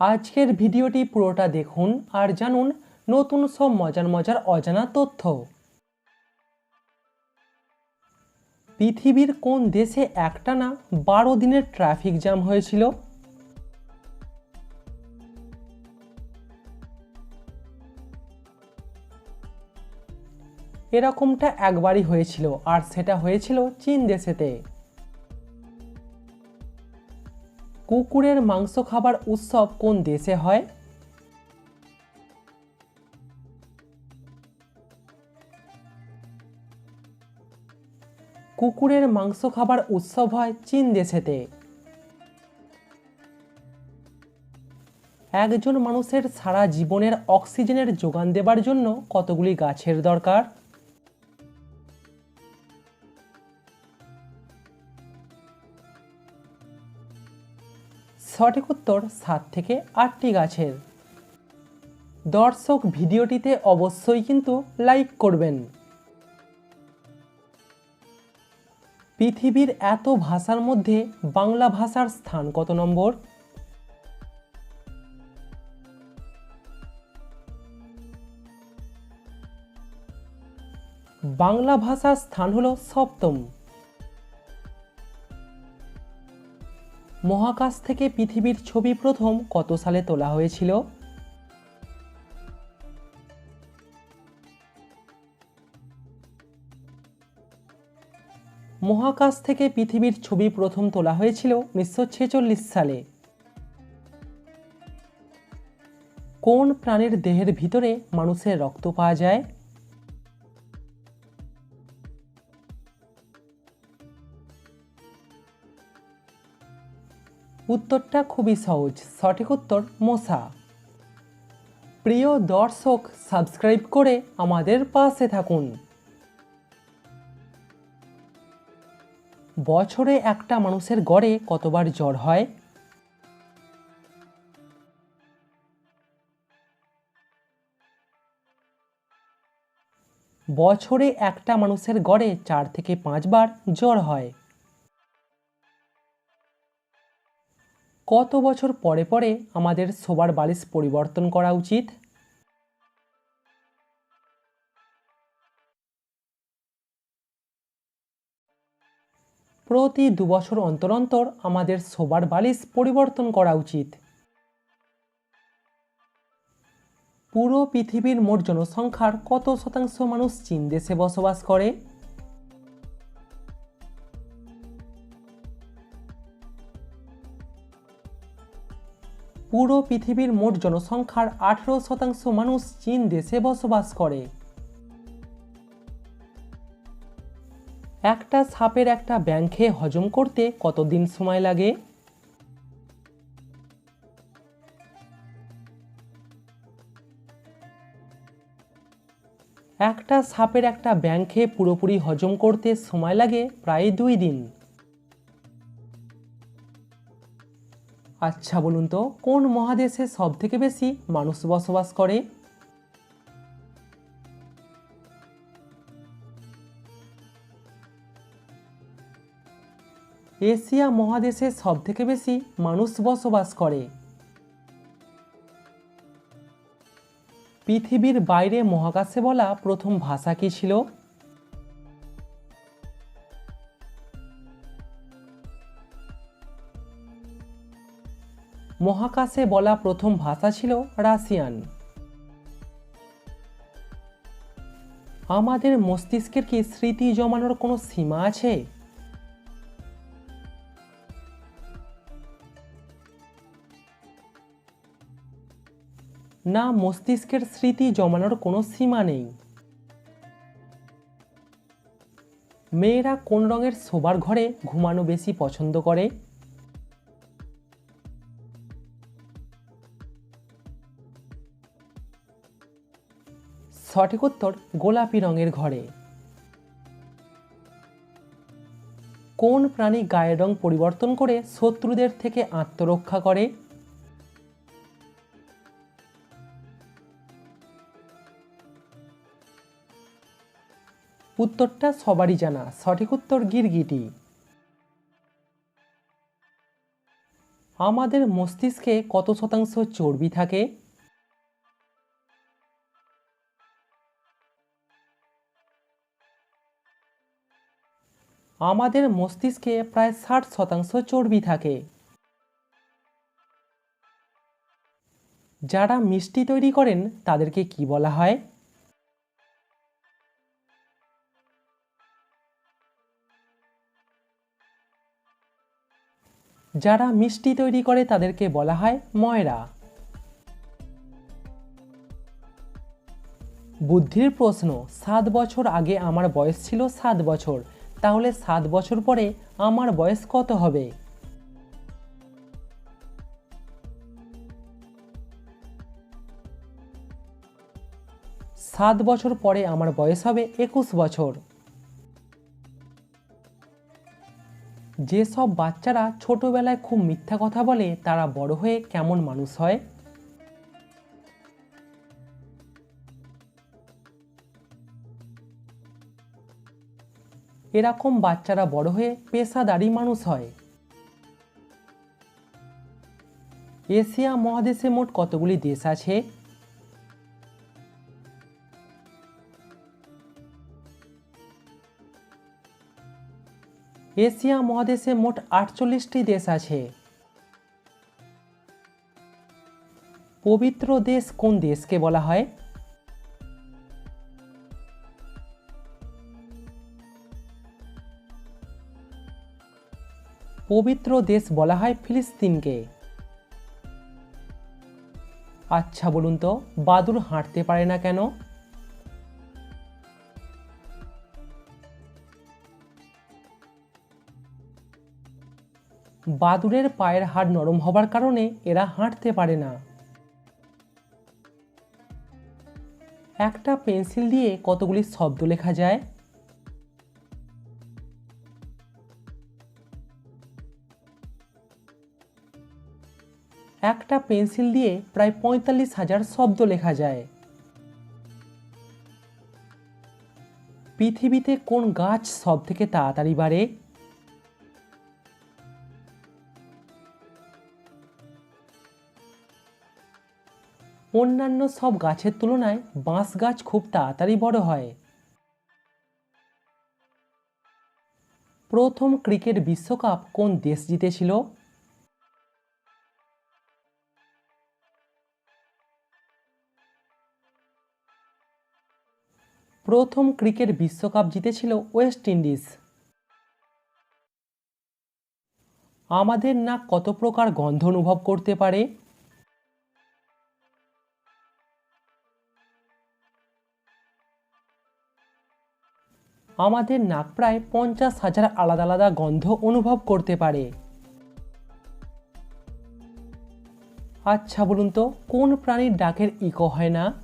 আজকের ভিডিওটি পুরোটা দেখুন আর জানুন নতুন সব মজার মজার অজানা তথ্য। পৃথিবীর কোন দেশে একটানা বারো দিনের ট্রাফিক জ্যাম হয়েছিল? এরকমটা একবারই হয়েছিল আর সেটা হয়েছিল চীন দেশেতে। কুকুরের মাংস খাবার উৎসব কোন দেশে হয়? কুকুরের মাংস খাবার উৎসব হয় চীন দেশেতে। একজন মানুষের সারা জীবনের অক্সিজেনের যোগান দেবার জন্য কতগুলি গাছের দরকার? সঠিক উত্তর সাত থেকে আটটি গাছের। দর্শক ভিডিওটিতে অবশ্যই কিন্তু লাইক করবেন। পৃথিবীর এত ভাষার মধ্যে বাংলা ভাষার স্থান কত নম্বর? বাংলা ভাষার স্থান হলো সপ্তম। মহাকাশ থেকে পৃথিবীর ছবি প্রথম কত সালে তোলা হয়েছিল? মহাকাশ থেকে পৃথিবীর ছবি প্রথম তোলা হয়েছিল উনিশশো ছেচল্লিশ সালে। কোন প্রাণীর দেহের ভিতরে মানুষের রক্ত পাওয়া যায়? উত্তরটা খুবই সহজ, সঠিক উত্তর মশা। প্রিয় দর্শক সাবস্ক্রাইব করে আমাদের পাশে থাকুন। বছরে একটা মানুষের গড়ে কতবার জ্বর হয়? বছরে একটা মানুষের গড়ে চার থেকে পাঁচবার জ্বর হয়। কত বছর পরে পরে আমাদের শোবার বালিশ পরিবর্তন করা উচিত? প্রতি দু বছর অন্তর অন্তর আমাদের শোবার বালিশ পরিবর্তন করা উচিত। পুরো পৃথিবীর মোট জনসংখ্যার কত শতাংশ মানুষ চীন দেশে বসবাস করে? পুরো পৃথিবীর মোট জনসংখ্যার আঠেরো শতাংশ মানুষ চীন দেশে বসবাস করে। একটা সাপের একটা ব্যাং খেয়ে হজম করতে কতদিন সময় লাগে? একটা সাপের একটা ব্যাং খেয়ে পুরোপুরি হজম করতে সময় লাগে প্রায় দুই দিন। আচ্ছা বলুন তো, কোন মহাদেশে সব থেকে বেশি মানুষ বসবাস করে? এশিয়া মহাদেশে সব থেকে বেশি মানুষ বসবাস করে। পৃথিবীর বাইরে মহাকাশে বলা প্রথম ভাষা কি ছিল? মহাকাশে বলা প্রথম ভাষা ছিল রাশিয়ান। আমাদের মস্তিষ্কের কি স্মৃতি জমানোর কোনো সীমা আছে? না, মস্তিষ্কের স্মৃতি জমানোর কোনো সীমা নেই। মেয়েরা কোন রঙের শোবার ঘরে ঘুমানো বেশি পছন্দ করে? সঠিক উত্তর গোলাপি রঙের ঘরে। কোন প্রাণী গায়ের রং পরিবর্তন করে শত্রুদের থেকে আত্মরক্ষা করে? উত্তরটা সবারই জানা। সঠিক উত্তর গিরগিটি। আমাদের মস্তিষ্কে কত শতাংশ চর্বি থাকে? আমাদের মস্তিষ্কে প্রায় ষাট শতাংশ চর্বি থাকে। যারা মিষ্টি তৈরি করেন, তাদেরকে কি বলা হয়? যারা মিষ্টি তৈরি করে, তাদেরকে বলা হয় ময়রা। বুদ্ধির প্রশ্ন, সাত বছর আগে আমার বয়স ছিল সাত বছর। তাহলে সাত বছর পরে আমার বয়স কত হবে? সাত বছর পরে আমার বয়স হবে একুশ বছর। যেসব বাচ্চারা ছোটবেলায় খুব মিথ্যা কথা বলে, তারা বড় হয়ে কেমন মানুষ হয়? এরকম বাচ্চারা বড় হয়ে পেশাদারি মানুষ হয়। এশিয়া মহাদেশে মোট কতগুলি দেশ আছে? এশিয়া মহাদেশে মোট আটচল্লিশটি দেশ আছে। পবিত্র দেশ কোন দেশকে বলা হয়? পবিত্র দেশ বলা হয় ফিলিস্তিনকে। আচ্ছা বলুন তো বাদুর হাঁটতে পারে না কেন? বাদুরের পায়ের হাড় নরম হবার কারণে এরা হাঁটতে পারে না। একটা পেন্সিল দিয়ে কতগুলি শব্দ লেখা যায়? একটা পেন্সিল দিয়ে প্রায় পঁয়তাল্লিশ হাজার শব্দ লেখা যায়। পৃথিবীতে কোন গাছ সব থেকে তাড়াতাড়ি বাড়ে? অন্যান্য সব গাছের তুলনায় বাঁশ গাছ খুব তাড়াতাড়ি বড় হয়। প্রথম ক্রিকেট বিশ্বকাপ কোন দেশ জিতেছিল? প্রথম ক্রিকেট বিশ্বকাপ জিতেছিল ওয়েস্ট ইন্ডিজ। আমাদের নাক কত প্রকার গন্ধ অনুভব করতে পারে? আমাদের নাক প্রায় পঞ্চাশ হাজার আলাদা আলাদা গন্ধ অনুভব করতে পারে। আচ্ছা বলুন তো, কোন প্রাণীর ডাকের ইকো হয় না?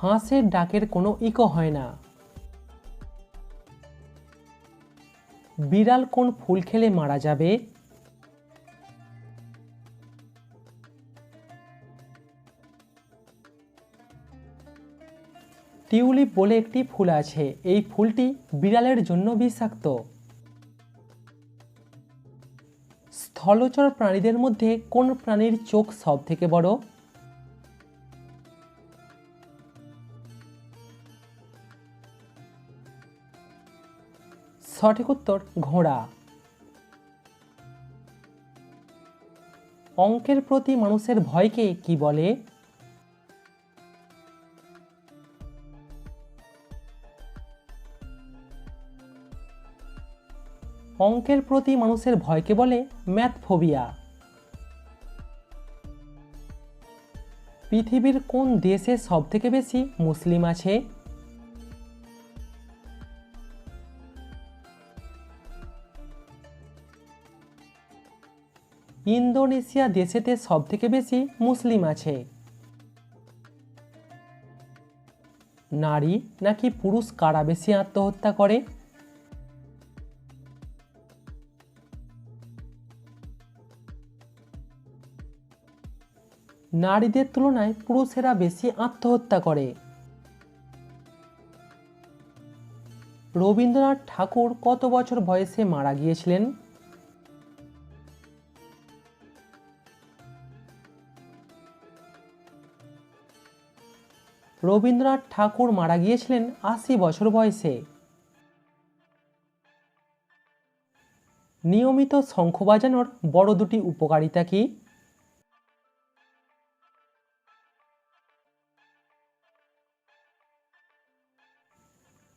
হাঁসের ডাকের কোনো ইকো হয় না। বিড়াল কোন ফুল খেলে মারা যাবে? টিউলিপ বলে একটি ফুল আছে, এই ফুলটি বিড়ালের জন্য বিষাক্ত। স্থলচর প্রাণীদের মধ্যে কোন প্রাণীর চোখ সব থেকে বড়? সঠিক উত্তর, ঘোড়া। অঙ্কের প্রতি মানুষের ভয়কে কি বলে? অঙ্কের প্রতি মানুষের ভয়কে বলে ম্যাথফোবিয়া। পৃথিবীর কোন দেশে সবথেকে বেশি মুসলিম আছে? ইন্দোনেশিয়া দেশেতে সবথেকে বেশি মুসলিম আছে। নারী নাকি পুরুষ কারা বেশি আত্মহত্যা করে? নারীদের তুলনায় পুরুষেরা বেশি আত্মহত্যা করে। রবীন্দ্রনাথ ঠাকুর কত বছর বয়সে মারা গিয়েছিলেন? রবীন্দ্রনাথ ঠাকুর মারা গিয়েছিলেন আশি বছর বয়সে। নিয়মিত শঙ্খ বাজানোর বড় দুটি উপকারিতা কি?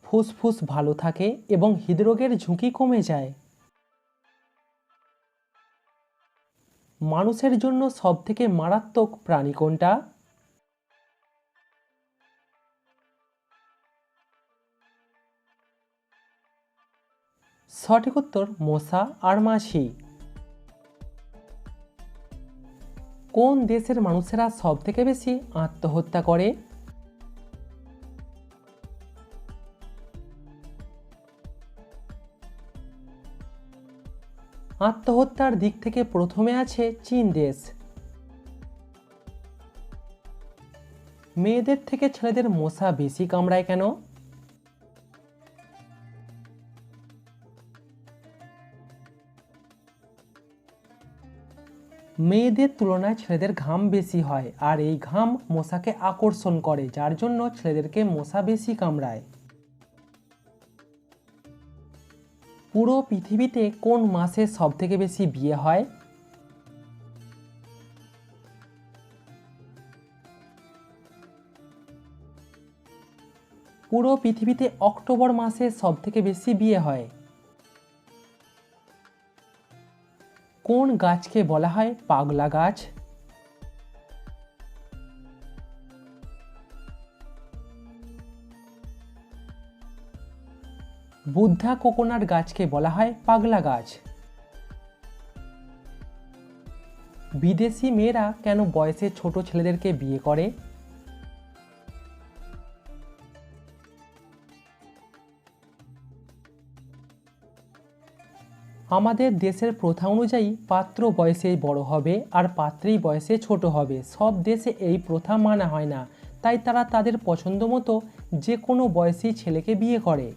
ফুসফুস ভালো থাকে এবং হৃদরোগের ঝুঁকি কমে যায়। মানুষের জন্য সবথেকে মারাত্মক প্রাণী কোনটা? সঠিক উত্তর মশা আর মাছি কোন দেশের মানুষেরা সব থেকে বেশি আত্মহত্যা করে? আত্মহত্যার দিক থেকে প্রথমে আছে চীন দেশ। মেয়েদের থেকে ছেলেদের মশা বেশি কামড়ায় কেন? মেয়েদের তুলনায় ছেলেদের ঘাম বেশি হয় আর এই ঘাম মশাকে আকর্ষণ করে, যার জন্য ছেলেদেরকে মশা বেশি কামড়ায়। পুরো পৃথিবীতে কোন মাসে সব থেকে বেশি বিয়ে হয়? পুরো পৃথিবীতে অক্টোবর মাসে সব থেকে বেশি বিয়ে হয়। কোন গাছকে বলা হয় পাগলা গাছ? বুদ্ধা কোকোনাট গাছকে বলা হয় পাগলা গাছ। বিদেশি মেয়েরা কেন বয়সে ছোট ছেলেদেরকে বিয়ে করে? আমাদের দেশের প্রথা অনুযায়ী পাত্র বয়সে বড় হবে আর পাত্রী বয়সে ছোট হবে। সব দেশে এই প্রথা মানা হয় না। তাই তারা তাদের পছন্দ মতো যে কোনো বয়সী ছেলেকে বিয়ে করে।